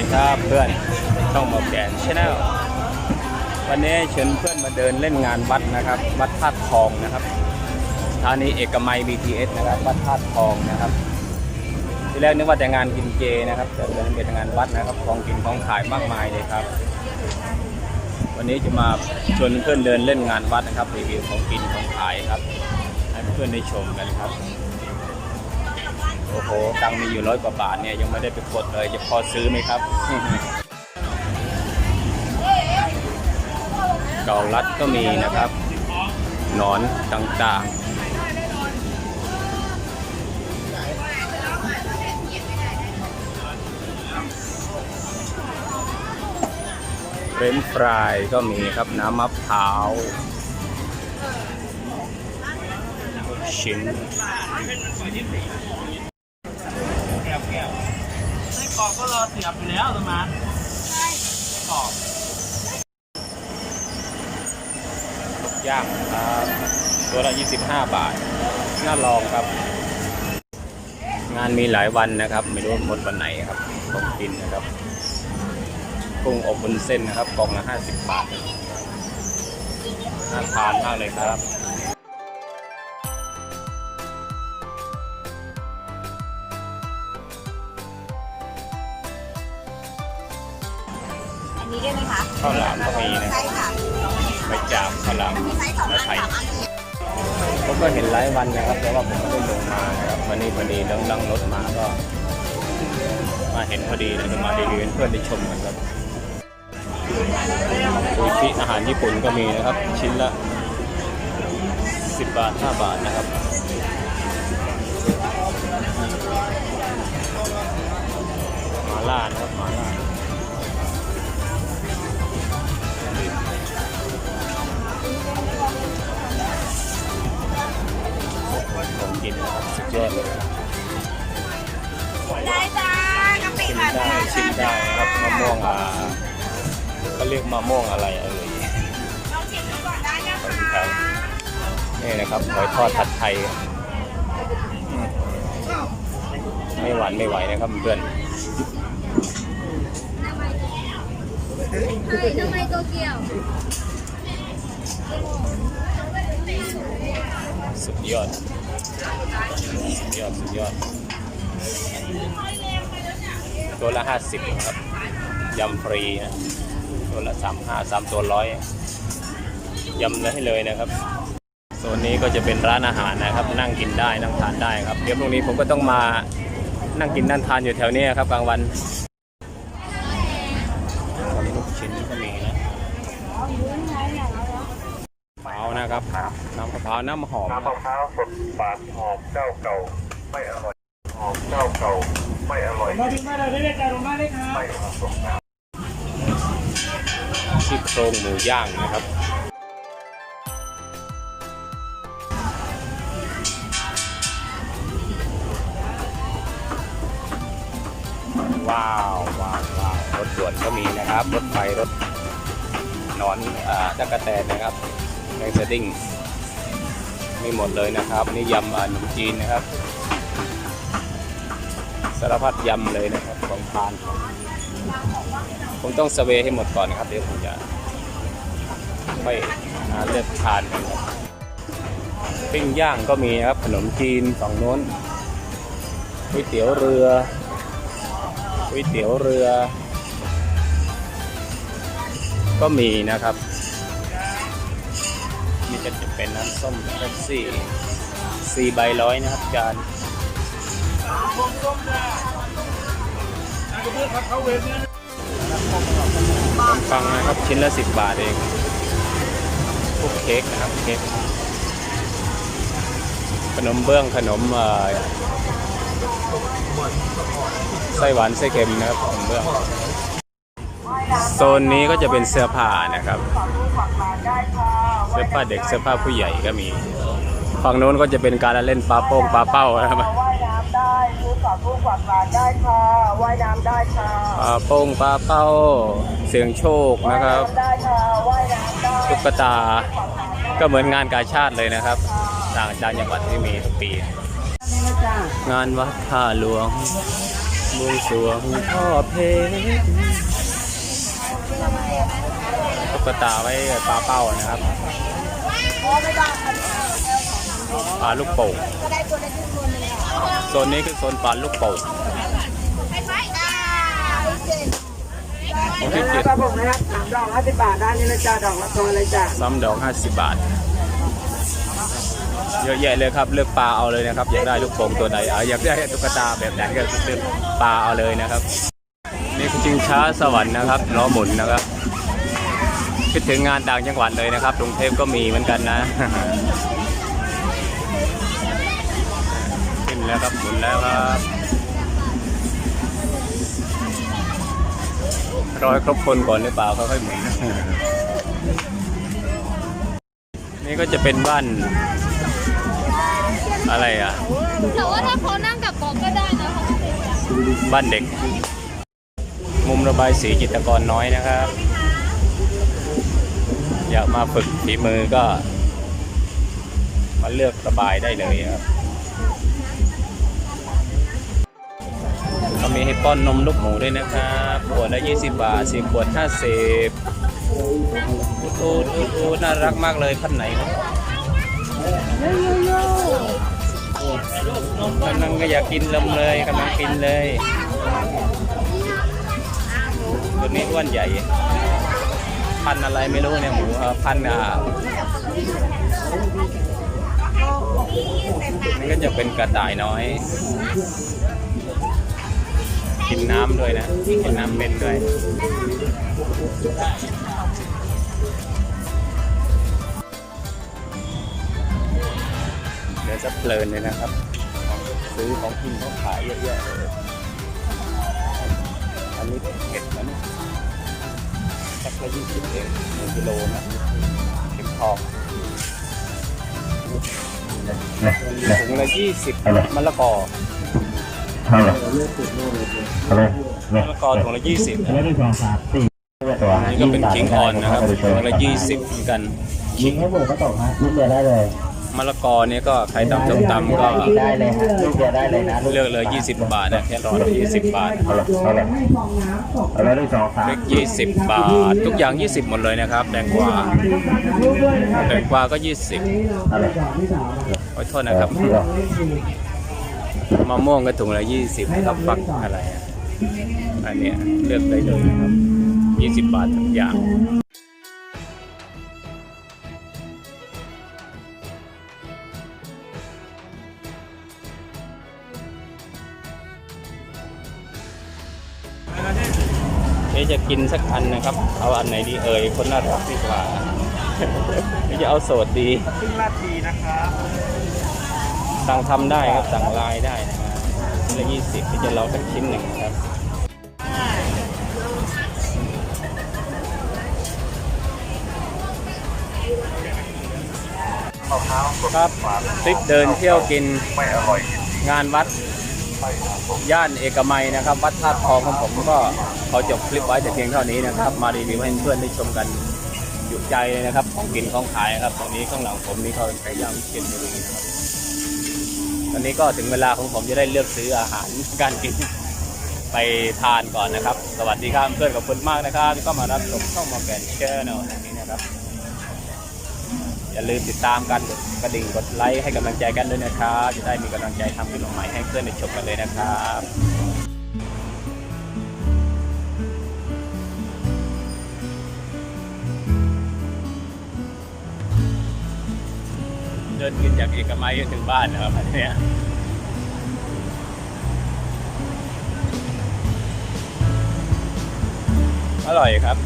ดีครับเพื่อนต้องมาแกนชาแนลวันนี้เชิญเพื่อนมาเดินเล่นงานวัดนะครับวัดธาตุทองนะครับสถานีเอกมัย BTS นะครับวัดธาตุทองนะครับที่แรกนึกว่าแต่งานกินเจนะครับ แต่เป็นเป็นงานวัดนะครับของกินของขายมากมายเลยครับ วันนี้จะมาชวนเพื่อนเดินเล่นงานวัดนะครับรีวิวของกินของขายครับให้เพื่อนได้ชมกันครับ หตังมีอยู่ร้อยกว่าบาทเนี่ยยังไม่ได้ไปกดเลย จะพอซื้อไหมครับเกาลัดก็มีนะครับ หนอนต่างๆเฟรนฟรายก็มีครับน้ำมะพร้าวลูกชิ้น กรอกก็รอเสียบอยู่แล้วประมาณกรอกนกย่างครับตัวละ 25 บาท น่าลองครับ งานมีหลายวันนะครับ ไม่รู้หมดวันไหนครับของกินนะครับกุ้งอบบนเส้นนะครับกล่องละ 50 บาทน่าทานมากเลยครับ ข้าวหลามก็มีนะคใช่รับค่ะใบจากข้าวหลามมีไซส์สองไม้อันไผ่สามอันผมก็เห็นหลายวันนะครับ แต่ว่าผมไม่ได้ลงมานะครับวันนี้พอดีดังดังรถมาก็ มาเห็นพอดีเลยจะมารีวิวให้เพื่อนได้ชมกันครับซูชิอาหารญี่ปุ่นก็มีนะครับ ชิ้นละ 10 บาท 5 บาทนะครับ เขาเรียกมะม่วงอะไรเอ่ยลองชิมดูก่อนได้นะขอบคะคุณครับนี่นะครับหอยทอดผัดไทยอืมไม่หวานไม่ไหวนะครับเพื่อนใช่ทำไมโตเกียวสุดยอด สุดยอด สุดยอด ตัวละห้าสิบครับ ยำฟรีนะตัวละสามห้าสามตัวร้อยยำได้เลยนะครับโซนนี้ก็จะเป็นร้านอาหารนะครับ นั่งกินได้นั่งทานได้ครับเดี๋ยวพรุ่งนี้ผมก็ต้องมานั่งกินนั่งทานอยู่แถวนี้ครับกลางวันตอนนี้ลูกชิ้นก็มีนะเปล่านะครับน้ำมะพร้าวน้ำหอมน้ำมะพร้าวสดฝาดหอมเจ้าเก่าไม่อร่อยหอมเจ้าเก่าไม่อร่อยมาถึงมาเลยได้เลยจ้าลงมาเลย ซี่โครงหมูย่างนะครับ ว้าวว้าวว้าวรถด่วนก็มีนะครับ รถไฟรถนอนอ่าตะกะแตนนะครับในสดิ้งมีหมดเลยนะครับนี่ยำอ่าขนมจีนนะครับสารพัดยำเลยนะครับของทาน ผมต้องสเวให้หมดก่อนนะครับ เดี๋ยวผมจะค่อยหาเลือกทานกันครับปิ้งย่างก็มีนะครับขนมจีนฝั่งโน้นก๋วยเตี๋ยวเรือก๋วยเตี๋ยวเรือ ก็มีนะครับนี่จะเป็นน้ำส้มแท็กซี่สี่ใบร้อยนะครับจานส้มจ้าเพื่อนครับเขาเวฟเนี่ย ขนมปังนะครับชิ้นละสิบบาทเองพวกเค้กนะครับเค้กขนมเบื้องขนมไส้หวานไส้เค็มนะครับขนมเบื้องโซนนี้ก็จะเป็นเสื้อผ้านะครับ เสื้อผ้าเด็กเสื้อผ้าผู้ใหญ่ก็มี ฝั่งโน้นก็จะเป็นการเล่นปลาโป้งปลาเป้านะครับากลูกฝากหลานได้ค่ะว่ายน้ำได้ค่ะปลาโป้งปลาเป้า เสียงโชคนะครับได้ค่ะว่ายน้ำได้ตุ๊กตา ก็เหมือนงานกาชาติเลยนะครับ ต่างจากจังหวัดที่มีทุกปี งานวัดท่าหลวงบวงสรวงพ่อเพชรตุ๊กตาไว้ปลาเป้านะครับโอ้ไม่ต้อง ปลาลูกโป่งก็ได้ตัวได้ทุกคนเลยอะโซนนี้คือโซนปลาลูกโป่งไปไปอ่าเจ๋งโอเคเจ็ดครับผมนะครับสามดอกห้าสิบบาทด้านนี้นะจ๊ะดอกละตัวเลยจ้ะซ้ำดอก50บาท เยอะแยะเลยครับเลือกปลาเอาเลยนะครับ อยากได้ลูกโป่งตัวใดเอาอยากได้ตุ๊กตาแบบไหนก็เลือกปลาเอาเลยนะครับ นี่คือจิงช้าสวรรค์นะครับล้อหมุนนะครับคิดถึงงานต่างจังหวัดเลยนะครับกรุงเทพก็มีเหมือนกันนะ แล้วครับหมุนแล้วครับรอยครบคนก่อนหรือเปล่าค่อยๆหมุนนี่ก็จะเป็นบ้านอะไรอะ แต่ว่าถ้าเขานั่งกับบอกก็ได้นะเขาไม่ติดอะบ้านเด็ก มุมระบายสีจิตรกรน้อยนะครับ อยากมาฝึกฝีมือก็ มาเลือกระบายได้เลยครับ มีให้ป้อนนมลูกหมูด้วยนะครับขวดละ20 บาทสี่ขวด50อูดอูดอูดอูดน่ารักมากเลยพันไหนครับกำลังก็อยากกินลมเลยกำลังกินเลยตัวนี้อ้วนใหญ่ พันอะไรไม่รู้เนี่ยหมูพันอะนี่ก็จะเป็นกระต่ายน้อย กินน้ำด้วยนะ กินน้ำเป็นด้วยเดี๋ยวจะเพลินเลยนะครับ ซื้อของกินเขาขายเยอะแยะเลยอันนี้เห็ดนะเนี่ยสักละยี่สิบเองหนึ่งกิโลนะเข็มทองถุงละยี่สิบมะละกอ เท่าไหร่เท่าไหร่มะละกอถุงละยี่สิบไม่ได้สองสามสี่ตัวนี่ก็เป็นคิงออนนะครับถุงละยี่สิบเหมือนกันยิงให้หมูก็ตกฮะลูกเดียวได้เลยมะละกอเนี่ยก็ใครตำส้มตำก็ได้เลยฮะลูกเดียวได้เลยนะเลือกเลย20บาทนะแค่ร้อยละ20บาทเท่าไหร่เท่าไหร่เอาแล้วได้สองสามเล็ก20บาท ทุกอย่าง20หมดเลยนะครับแตงกวาแตงกวาก็20เท่าไหร่ขอโทษนะครับ มะม่วงก็ถุงละ20นะครับฟักอะไรอันเนี้ยเลือกได้เลยนะครับ20บบาททุกอย่างเอ๊ะจะกินสักอันนะครับ เอาอันไหนดีเอ่ย คนน่ารักดีกว่าหรือจะเอาโสดดีครึ่งนาทีนะครับ สั่งทำได้ครับสั่งลน์ได้นะครับชิ้นละยี่สิบที่จะรอสักชิ้นหนึ่งครับมะพร้าวสดครับทริปเดินเที่ยวกินไม่อร่อยงานวัดย่านเอกมัยนะครับ วัดธาตุทองของผมก็ขอจบคลิปไว้แต่เพียงเท่านี้นะครับ มารีวิวให้เพื่อนได้ชมกันอยู่ใจเลยนะครับ ของกินของขายครับ ตรงนี้ข้างหลังผมนี่เขาพยายามกินอยู่นะครับ ตอนนี้ก็ถึงเวลาของผมจะได้เลือกซื้ออาหารการกินไปทานก่อนนะครับ สวัสดีครับเพื่อนขอบคุณมากนะครับที่เข้ามารับชมช่องมาแกนเชอร์แนลแห่งนี้นะครับ อย่าลืมติดตามกันกดกระดิ่งกดไลค์ให้กำลังใจกันด้วยนะครับ จะได้มีกำลังใจทำคลิปใหม่ให้เพื่อนได้ชมกันเลยนะครับ เดินกินจากเอกมัยจนถึงบ้านนะครับเนี่ยอร่อยครับ